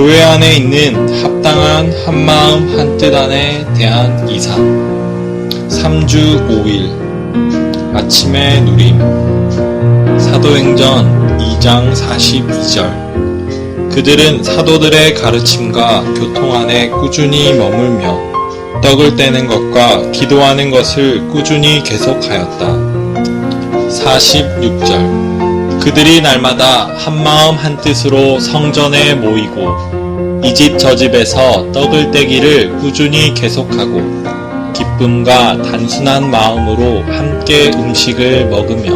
교회 안에 있는 합당한 한마음 한뜻 안에 대한 이상 3주 5일. 아침의 누림. 사도행전 2장 42절. 그들은 사도들의 가르침과 교통 안에 꾸준히 머물며 떡을 떼는 것과 기도하는 것을 꾸준히 계속하였다. 46절 그들이 날마다 한마음 한뜻으로 성전에 모이고 이 집 저 집에서 떡을 떼기를 꾸준히 계속하고 기쁨과 단순한 마음으로 함께 음식을 먹으며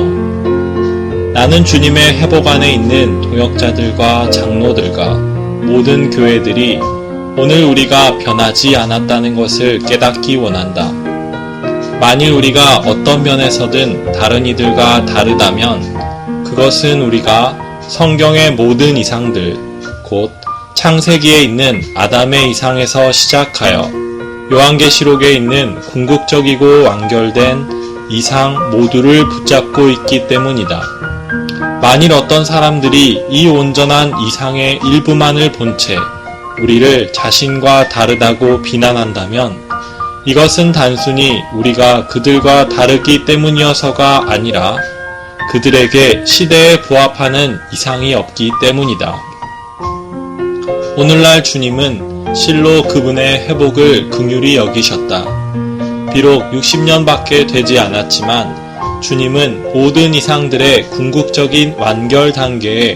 나는 주님의 회복 안에 있는 동역자들과 장로들과 모든 교회들이 오늘 우리가 변하지 않았다는 것을 깨닫기 원한다. 만일 우리가 어떤 면에서든 다른 이들과 다르다면 그것은 우리가 성경의 모든 이상들, 곧 창세기에 있는 아담의 이상에서 시작하여 요한계시록에 있는 궁극적이고 완결된 이상 모두를 붙잡고 있기 때문이다. 만일 어떤 사람들이 이 온전한 이상의 일부만을 본 채 우리를 자신과 다르다고 비난한다면 이것은 단순히 우리가 그들과 다르기 때문이어서가 아니라 그들에게 시대에 부합하는 이상이 없기 때문이다. 오늘날 주님은 실로 그분의 회복을 긍휼히 여기셨다. 비록 60년밖에 되지 않았지만 주님은 모든 이상들의 궁극적인 완결 단계에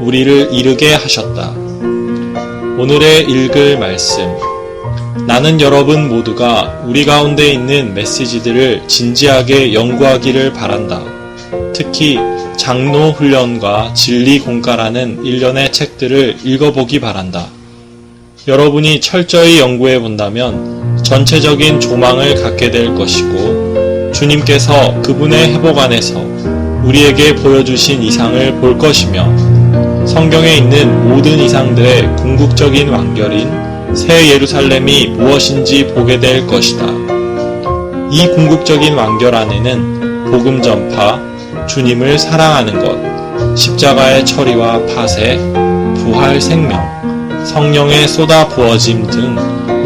우리를 이르게 하셨다. 오늘의 읽을 말씀. 나는 여러분 모두가 우리 가운데 있는 메시지들을 진지하게 연구하기를 바란다. 특히 장로 훈련과 진리 공과라는 일련의 책들을 읽어보기 바란다. 여러분이 철저히 연구해 본다면 전체적인 조망을 갖게 될 것이고 주님께서 그분의 회복 안에서 우리에게 보여주신 이상을 볼 것이며 성경에 있는 모든 이상들의 궁극적인 완결인 새 예루살렘이 무엇인지 보게 될 것이다. 이 궁극적인 완결 안에는 복음 전파, 주님을 사랑하는 것, 십자가의 처리와 파쇄, 부활 생명, 성령의 쏟아 부어짐 등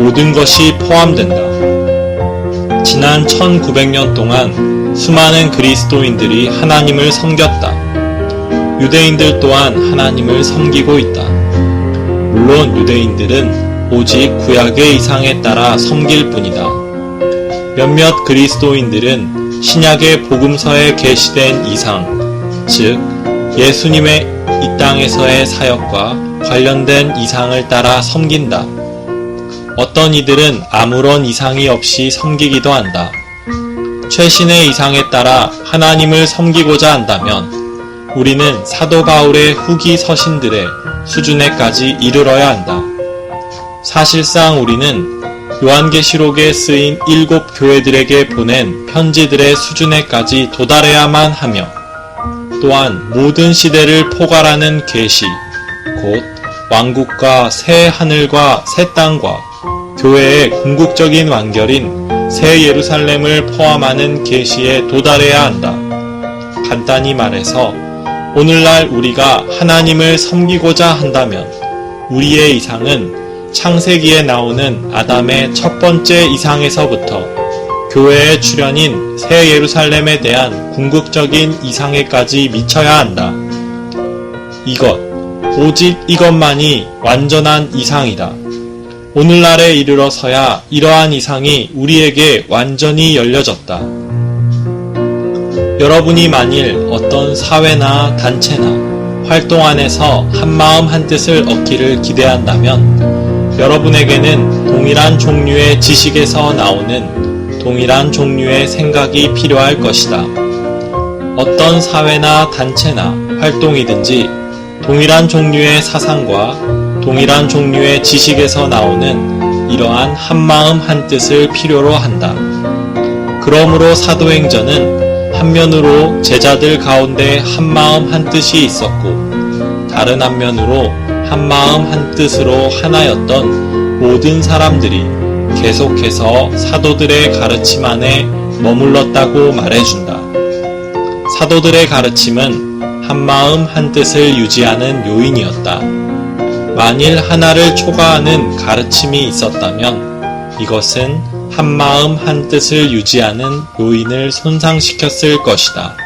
모든 것이 포함된다. 지난 1900년 동안 수많은 그리스도인들이 하나님을 섬겼다. 유대인들 또한 하나님을 섬기고 있다. 물론 유대인들은 오직 구약의 이상에 따라 섬길 뿐이다. 몇몇 그리스도인들은 신약의 복음서에 게시된 이상, 즉 예수님의 이 땅에서의 사역과 관련된 이상을 따라 섬긴다. 어떤 이들은 아무런 이상이 없이 섬기기도 한다. 최신의 이상에 따라 하나님을 섬기고자 한다면 우리는 사도 바울의 후기 서신들의 수준에까지 이르러야 한다. 사실상 우리는 요한계시록에 쓰인 일곱 교회들에게 보낸 편지들의 수준에까지 도달해야만 하며 또한 모든 시대를 포괄하는 계시, 곧 왕국과 새 하늘과 새 땅과 교회의 궁극적인 완결인 새 예루살렘을 포함하는 계시에 도달해야 한다. 간단히 말해서 오늘날 우리가 하나님을 섬기고자 한다면 우리의 이상은 창세기에 나오는 아담의 첫 번째 이상에서부터 교회의 출현인 새 예루살렘에 대한 궁극적인 이상에까지 미쳐야 한다. 이것, 오직 이것만이 완전한 이상이다. 오늘날에 이르러서야 이러한 이상이 우리에게 완전히 열려졌다. 여러분이 만일 어떤 사회나 단체나 활동 안에서 한마음 한뜻을 얻기를 기대한다면 여러분에게는 동일한 종류의 지식에서 나오는 동일한 종류의 생각이 필요할 것이다. 어떤 사회나 단체나 활동이든지 동일한 종류의 사상과 동일한 종류의 지식에서 나오는 이러한 한마음 한뜻을 필요로 한다. 그러므로 사도행전은 한면으로 제자들 가운데 한마음 한뜻이 있었고 다른 한면으로 한 마음 한 뜻으로 하나였던 모든 사람들이 계속해서 사도들의 가르침 안에 머물렀다고 말해준다. 사도들의 가르침은 한 마음 한 뜻을 유지하는 요인이었다. 만일 하나를 초과하는 가르침이 있었다면 이것은 한 마음 한 뜻을 유지하는 요인을 손상시켰을 것이다.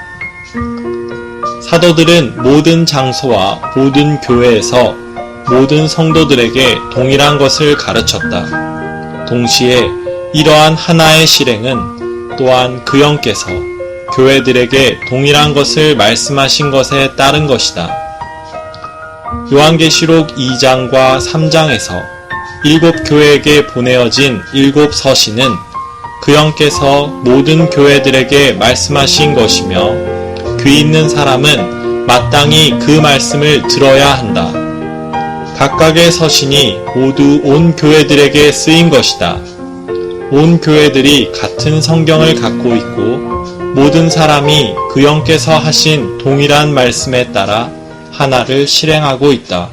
사도들은 모든 장소와 모든 교회에서 모든 성도들에게 동일한 것을 가르쳤다. 동시에 이러한 하나의 실행은 또한 그 영께서 교회들에게 동일한 것을 말씀하신 것에 따른 것이다. 요한계시록 2장과 3장에서 일곱 교회에게 보내어진 일곱 서신은 그 영께서 모든 교회들에게 말씀하신 것이며 귀 있는 사람은 마땅히 그 말씀을 들어야 한다. 각각의 서신이 모두 온 교회들에게 쓰인 것이다. 온 교회들이 같은 성경을 갖고 있고 모든 사람이 그 영께서 하신 동일한 말씀에 따라 하나를 실행하고 있다.